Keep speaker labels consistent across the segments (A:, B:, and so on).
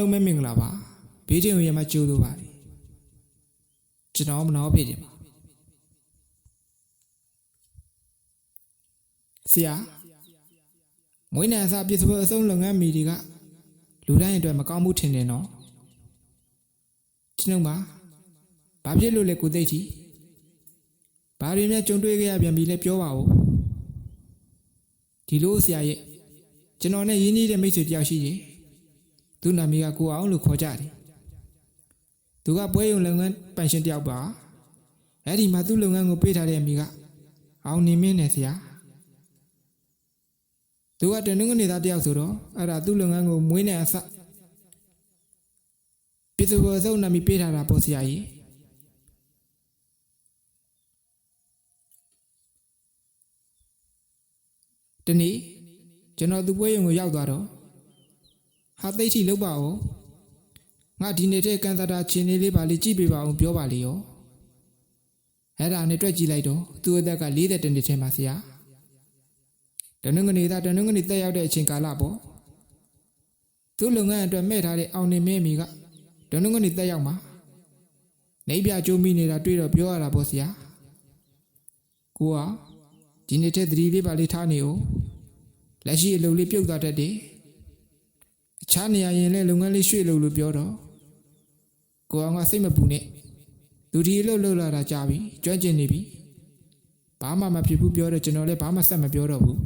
A: လုံးပဲမင်္ဂလာပါဘေးတင်ရမှာကြိုးလို့ပါတယ်ကျွန်တော်မနောဖေးတယ်ပါဆရာမွေးနေ့အစားပြစ်စပွဲအစုံလုပ်ငန်းမီတွေကလူတိုင်းအတွက်မကောင်းမှုထင်တယ်နော်ကျွန်တော်ပါဘာဖြစ်လို့လဲကိုသိတီဘာတွေများကြုံတွေ့ခဲ့ရပြန်ပြီလဲပြောပါဦးဒီလိုဆရာရဲ့ကျွန်တော်နဲ့ရင်းနှီးတဲ့မိတ်ဆွေတယောက်ရှိရင် သူ့နာမည်ကကိုအောင်လို့ခေါ်ကြတယ်။သူကပွဲရုံလုပ်ငန်းပိုင်ရှင်တယောက်ပါ။အဲ့ဒီမှာသူ့လုပ်ငန်းကိုပေးထားတဲ့အမိကအောင်နေမင်းနဲ့ဆရာ။သူကတနင်္ဂနွေသားတယောက်ဆိုတော့အဲ့ဒါသူ့လုပ်ငန်းကိုမွေးနေအစပြည်သူ့ဘောစုံနာမည်ပေးထားတာပေါ့ဆရာကြီး။ဒီနေ့ကျွန်တော်သူ့ပွဲရုံကိုရောက်သွားတော့ ဟာသိတ်ချီလောက်ပါဦးငါဒီနေ့တည်းကန်သတာချင်းလေးလေးပါလေးကြည့်ပေးပါအောင်ပြောပါလေရောအဲ့ဒါနဲ့တွေ့ကြည့်လိုက်တော့သူ့အသက်က40တနှစ်ထဲမှာဆရာတနင်္ဂနွေသားတနင်္ဂနွေတက်ရောက်တဲ့အချိန်ကာလပေါ့သူ့လုပ်ငန်းအတွက်မဲ့ထားတဲ့အောင်နေမင်းအမိကတနင်္ဂနွေတက်ရောက်မှာနေပြကျိုးမိနေတာတွေ့တော့ပြောရတာပေါ့ဆရာကိုကဒီနေ့တည်းသတိလေးပါလေးထားနေဦးလက်ရှိအလုပ်လေးပြုတ်သွားတတ်တယ် အခြားနေရာရင်လည်းလုပ်ငန်းလေးရွှေ့လို့လို့ပြောတော့ကိုအောင်ကစိတ်မပူနဲ့လူဒီအလုပ်လုပ်လာတာကြာပြီကျွမ်းကျင်နေပြီဘာမှမဖြစ်ဘူးပြောတော့ကျွန်တော်လည်းဘာမှဆက်မပြောတော့ဘူး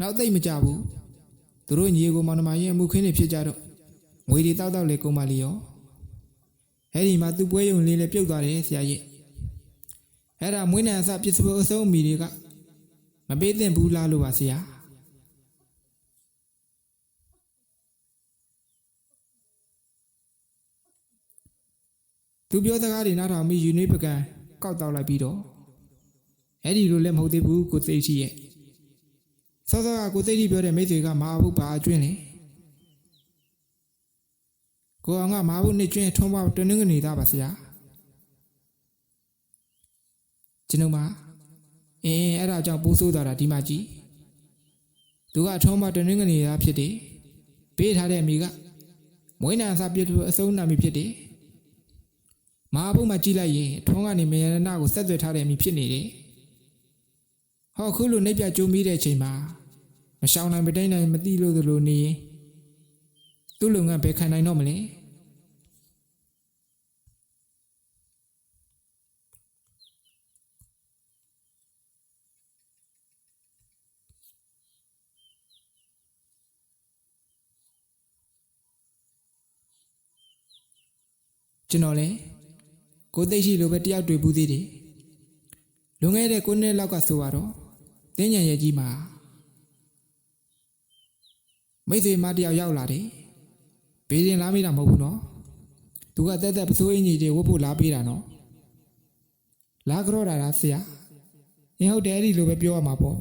A: နောက်သိပ်မကြဘူးသူတို့ညီကိုမောင်နှမရင်အမှုခင်းနေဖြစ်ကြတော့ငွေတွေတောက်တောက်လေကုန်ပါလေရောအဲ့ဒီမှာသူ့ပွဲရုံလေးလည်းပြုတ်သွားတယ်ဆရာကြီးအဲ့ဒါမွေးနေ့အစပစ္စည်းအစုံမီတွေကမပေးသင့်ဘူးလားလို့ပါဆရာ သူပြောစကားတွေနားထောင်ပြီးယူနေပကံကောက်တောက်လိုက်ပြီးတော့အဲ့ဒီလိုလည်းမဟုတ်သေးဘူးကိုသိချီရဲ့စောစောကကိုသိချီပြောတဲ့မိတ်ဆွေကမဟာဘုပါအကျွင်းလေကိုအောင်ကမဟာဘုနှစ်ကျွင်းထုံးပါတနင်္ဂနွေသားပါဆရာကျွန်တော်မအင်းအဲ့ဒါကြောင့်ပိုးဆိုးသွားတာဒီမှာကြည့်သူကထုံးပါတနင်္ဂနွေသားဖြစ်တယ်ပေးထားတဲ့အမိကမွေးနာစာပြည့်သူအစုံနာမည်ဖြစ်တယ် မဟာဘုတ်မှာကြည့်လိုက်ရင်ထွန်းကနေမယရဏကိုဆက်သွယ်ထားတဲ့အမိဖြစ်နေတယ်။ဟောခုလိုနေပြကြုံပြီးတဲ့အချိန်မှာမရှောင်နိုင်မတိန်နိုင်မသိလို့သလိုနေရင်သူ့လုံငန်းဘယ်ခံနိုင်တော့မလဲကျွန်တော်လည်း ကိုသိရှိလိုပဲတယောက်တွေ့ဘူးသေးတယ်လွန်ခဲ့တဲ့9နှစ်လောက်ကဆိုတော့တင်းညံရဲ့ကြီးမှာမိတ်ဆွေမတယောက်ရောက်လာတယ်ဘေးရင်လာမိတာမဟုတ်ဘူးနော်သူကတက်တက်ပစိုးအင်ကြီးတွေဝတ်ဖို့လာပေးတာနော်လာကြောတာလားဆရာအင်းဟုတ်တယ်အဲ့ဒီလိုပဲပြောရမှာပေါ့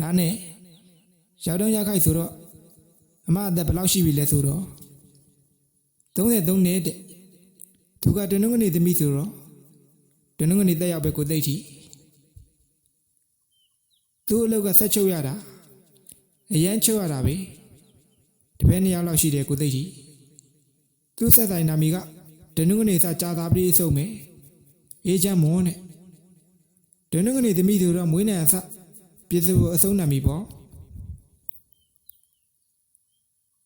A: ဒါနဲ့ရောက်တော့ရောက်ခိုက်ဆိုတော့အမအသက်ဘယ်လောက်ရှိပြီလဲဆိုတော့33နှစ်တဲ့သူကတနင်္ဂနွေသမီးဆိုတော့တနင်္ဂနွေတက်ရောက်ပဲကိုသိချီသူ့အလုပ်ကဆက်ချုပ်ရတာအရန်ချုပ်ရတာပဲတပည့်နှစ်ယောက်လောက်ရှိတယ်ကိုသိချီသူ့ဆက်ဆိုင်နာမီကတနင်္ဂနွေစကြာသာပတိအစုံမယ်အေးချမ်းမွန်းတဲ့တနင်္ဂနွေသမီးဆိုတော့မွေးနေ့အစ ပြည့်စုံအဆုံးနံပြီပေါ့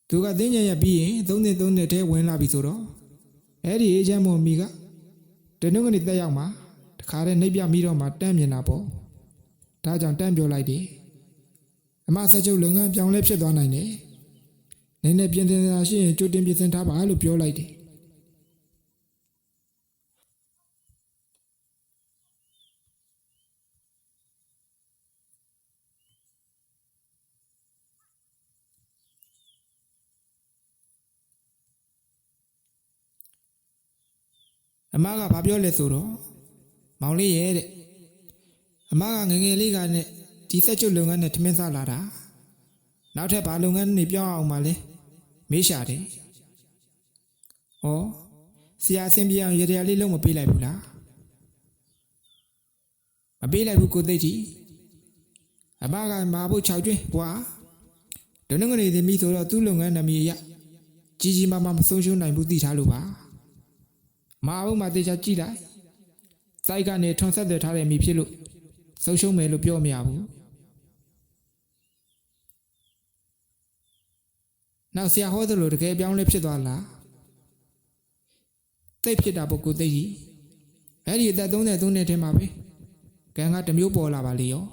A: သူကတင်းညံရပြီးရင်သုံးနှစ်သုံးနှစ်တည်းဝင်လာပြီဆိုတော့အဲ့ဒီအေဂျင့်မော်မီကတနင်္ဂနွေတက်ရောက်မှာတခါတည်းနှိပ်ပြမိတော့မှတန်းမြင်တာပေါ့ဒါကြောင့်တန်းပြောလိုက်တယ်အမဆက်ချုပ်လုပ်ငန်းပြောင်းလဲဖြစ်သွားနိုင်တယ်နည်းနည်းပြင်ဆင်တာရှိရင်ကြိုတင်ပြင်ဆင်ထားပါလို့ပြောလိုက်တယ် အမကဘာပြောလဲဆိုတော့မောင်လေးရဲ့တဲ့အမကငယ်ငယ်လေးကနဲ့ဒီဆက်ချုပ်လုပ်ငန်းနဲ့ထမင်းစားလာတာနောက်ထပ်ဘာလုပ်ငန်းတွေပြောင်းအောင်မလဲမေးရှာတယ်။ဩဆရာအဆင်ပြေအောင်ရရလေးလုံးမပေးလိုက်ဘူးလားမပေးလိုက်ဘူးကိုသိကြီးအမကမာဖို့6ကျွင်းဘွာဒုနငနေသမီးဆိုတော့သူ့လုပ်ငန်းနာမည်အရကြီးကြီးမားမားမဆုံးရှုံးနိုင်ဘူးသိထားလို့ပါ မအောင်မသေးချာကြည့်လိုက်စိုက်ကနေထွန်ဆက်သွယ်ထားတဲ့မိဖြစ်လို့ဆုံးရှုံးမယ်လို့ပြောမရဘူးနောက်ဆရာဟောသလိုတကယ်အပြောင်းလဲဖြစ်သွားလားတိတ်ဖြစ်တာပေါ့ကိုသိကြီးအဲ့ဒီအသက်33နှစ်ထဲမှာပဲကံကတစ်မျိုးပေါ်လာပါလေရော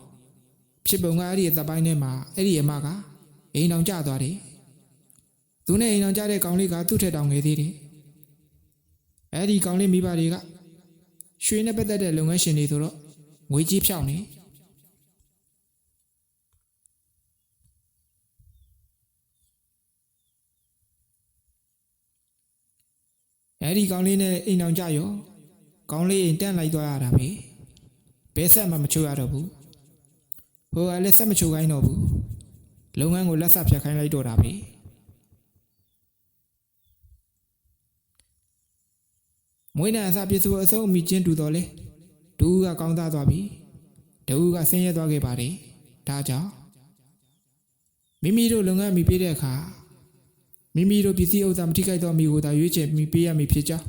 A: ဖြစ်ပုံကအဲ့ဒီအသက်ပိုင်းထဲမှာအဲ့ဒီအမကအိမ်အောင်ကျသွားတယ်သူနဲ့အိမ်အောင်ကျတဲ့ကောင်လေးကသူ့ထက်တောင်ငယ်သေးတယ် အဲ့ဒီကောင်လေးမိဘတွေကရွှေနဲ့ပတ်သက်တဲ့လုပ်ငန်းရှင်တွေဆိုတော့ငွေကြီးဖြောင်းနေအဲ့ဒီကောင်လေးနဲ့အိမ်အောင်ကြရောကောင်လေးအိမ်တန့်လိုက်သွားရတာပဲဘယ်ဆက်မှမချိုးရတော့ဘူးဟိုကလည်းဆက်မချိုးခိုင်းတော့ဘူးလုပ်ငန်းကိုလက်ဆက်ဖြတ်ခိုင်းလိုက်တော့တာပဲ မွေးနေ့အစားပြည့်စုံအစုံအမိချင်းတူတော်လေဒူးကကောင်းသားသွားပြီဒူးကဆင်းရဲသွားခဲ့ပါတယ်ဒါကြောင့်မိမိတို့လုပ်ငန်းမိပေးတဲ့အခါမိမိတို့ပစ္စည်းဥစ္စာမထိခိုက်တော့မိကိုသာရွေးချယ်မိပေးရမည်ဖြစ်ကြောင်း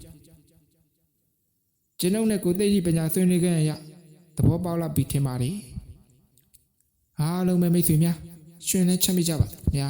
A: ကျွန်ုပ်နဲ့ကိုသိကြီးပညာဆွေးနွေးခဲ့ရသဘောပေါက်လာပြီထင်ပါတယ်အားလုံးပဲမိတ်ဆွေများရှင်နဲ့ချက်မိကြပါခင်ဗျာ